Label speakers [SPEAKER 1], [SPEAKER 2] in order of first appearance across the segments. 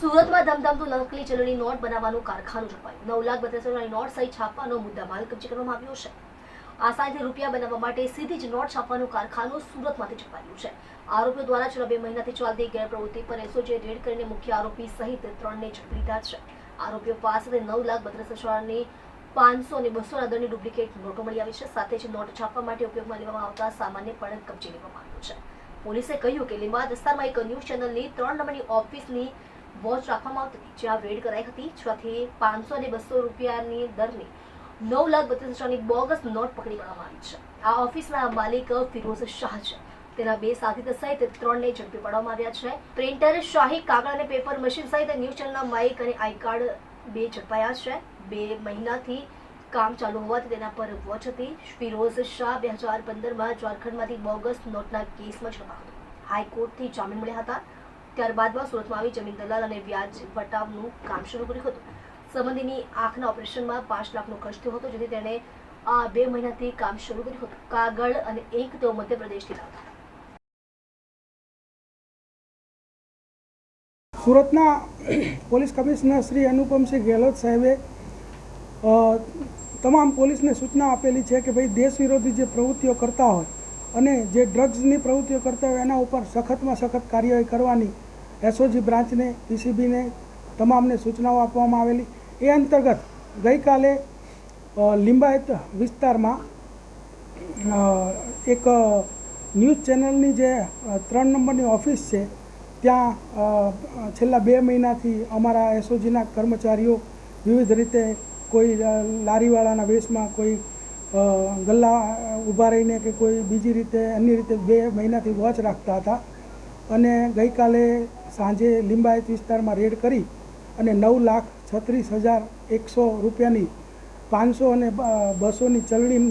[SPEAKER 1] સુરતમાં ધમધમતું નકલી ચલણી નોટ બનાવવાનું કારખાનું ઝડપાયું નવ લાખ બત્રીસ હજારની નોટ સહિત છાપવાનો મુદ્દામાલ કબજે કરવામાં આવ્યો છે. આ સાથે રૂપિયા બનાવવા માટે સીધી જ નોટ છાપવાનું કારખાનું સુરતમાંથી ઝડપાયું છે. આરોપીઓ દ્વારા છેલ્લા બે મહિનાથી ચાલતી ગેરપ્રવૃત્તિ પર એસઓજીએ રેડ કરીને મુખ્ય આરોપી સહિત ત્રણને ઝડપી લીધા છે. આરોપીઓ પાસેથી નવ લાખ બત્રીસ હજારની પાંચસો અને બસોના દરની ડુપ્લિકેટ નોટો મળી આવી છે. સાથે જ નોટ છાપવા માટે ઉપયોગમાં લેવામાં આવતા સામાન્ય પણ કબજે લેવામાં આવ્યો છે. પોલીસે કહ્યું કે લીંબા વિસ્તારમાં એક ન્યૂઝ ચેનલની ત્રણ નંબરની ઓફિસની વોચ રાખવામાં આવતી જ્યાં રેડ કરાઈ હતી. જ્યાંથી પાંચસો અને બસો રૂપિયાની દરની નવ લાખ બત્રીસ હજારની બોગસ નોટ પકડી પાડવામાં આવી છે. આ ઓફિસના માલિક ફિરોઝ શાહ છે. તેના બે સાથી સહિત ત્રણને ઝડપી પાડવામાં આવ્યા છે. પ્રિન્ટર શાહી કાગળ અને પેપર મશીન સહિત ન્યૂઝ ચેનલના માઇક અને આઈ કાર્ડ બે ઝડપાયા છે. બે મહિનાથી કામ ચાલુ હોવાથી તેના પર વોચ હતી. ફિરોઝ શાહ બે હજાર પંદરમાં ઝારખંડમાંથી બોગસ નોટના કેસમાં ઝડપાયો હતો. હાઈકોર્ટથી જામીન મળ્યા હતા. ત્યારબાદમાં સુરતમાં આવી જમીન દલાલ અને વ્યાજ વટાવનું કામ શરૂ કર્યું હતું. સંબંધીની આંખના ઓપરેશનમાં પાંચ લાખનો ખર્ચ થયો હતો, જેથી તેણે આ બે મહિનાથી કામ શરૂ કર્યું હતું. કાગળ અને એક તેઓ મધ્યપ્રદેશથી લાવતા.
[SPEAKER 2] સુરતના પોલીસ કમિશનર શ્રી અનુપમસિંહ ગેહલોત સાહેબે તમામ પોલીસને સૂચના આપેલી છે કે ભાઈ, દેશ વિરોધી જે પ્રવૃત્તિઓ કરતા હોય અને જે ડ્રગ્સની પ્રવૃત્તિઓ કરતા હોય એના ઉપર સખતમાં સખત કાર્યવાહી કરવાની એસઓજી બ્રાન્ચને પીસીબીને તમામને સૂચનાઓ આપવામાં આવેલી. એ અંતર્ગત ગઈકાલે લિંબાયત વિસ્તારમાં એક ન્યૂઝ ચેનલની જે ત્રણ નંબરની ઓફિસ છે, ત્યાં છેલ્લા બે મહિનાથી અમારા એસઓજીના કર્મચારીઓ વિવિધ રીતે કોઈ લારીવાળાના વેશમાં કોઈ ગલ્લા ઊભા રહીને કે કોઈ બીજી રીતે, અન્ય રીતે બે મહિનાથી વોચ રાખતા હતા. અને ગઈકાલે સાંજે લિંબાયત વિસ્તારમાં રેડ કરી અને નવ લાખ છત્રીસ હજાર એકસો રૂપિયાની પાંચસો અને બસોની ચલણી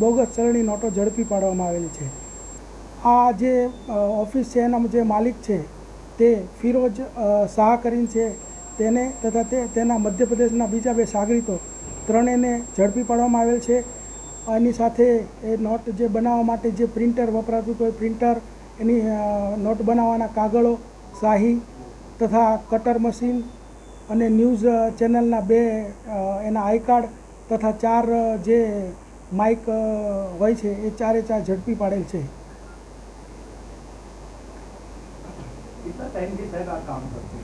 [SPEAKER 2] બોગસ ચલણી નોટો ઝડપી પાડવામાં આવેલી છે. આ જે ઓફિસ છે એના જે માલિક છે, તે ફિરોજ શાહ કરીને છે. તેને તથા તે, તેના મધ્યપ્રદેશના બીજા બે સાગરીતો ત્રણેયને ઝડપી પાડવામાં આવેલ છે. એની સાથે એ નોટ જે બનાવવા માટે જે પ્રિન્ટર વપરાતું હોય પ્રિન્ટર એની નોટ બનાવવાના કાગળો, શાહી તથા કટર મશીન અને ન્યૂઝ ચેનલના બે એના આઈ કાર્ડ તથા ચાર જે માઇક હોય છે, એ ચારે ચાર ઝડપી પાડેલ છે.
[SPEAKER 3] કેટલા ટાઈમથી સાહેબ આ કામ
[SPEAKER 2] કરશે?